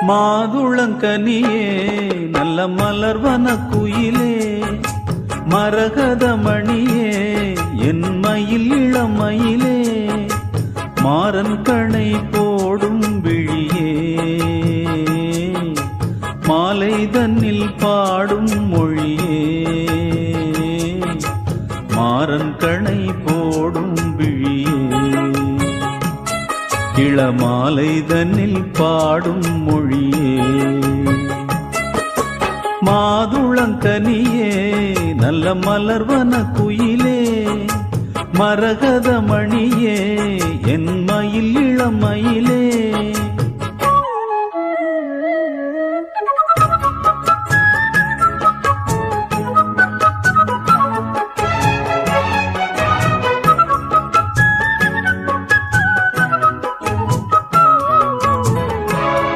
மாதுளங்கனியே நல்ல மலர்வன குயிலே மரகதமணியே என் மயில் இளமயிலே. மாறன் கணை போடும் விழியே. மாலை தன்னில் பாடும் மொழியே. மாறன் கணை போடும் இளமாலை தன்னில் பாடும் மொழியே. மாதுளங்கனியே நல்ல மலர்வன குயிலே. மரகதமணியே என் மயில் இளமயிலே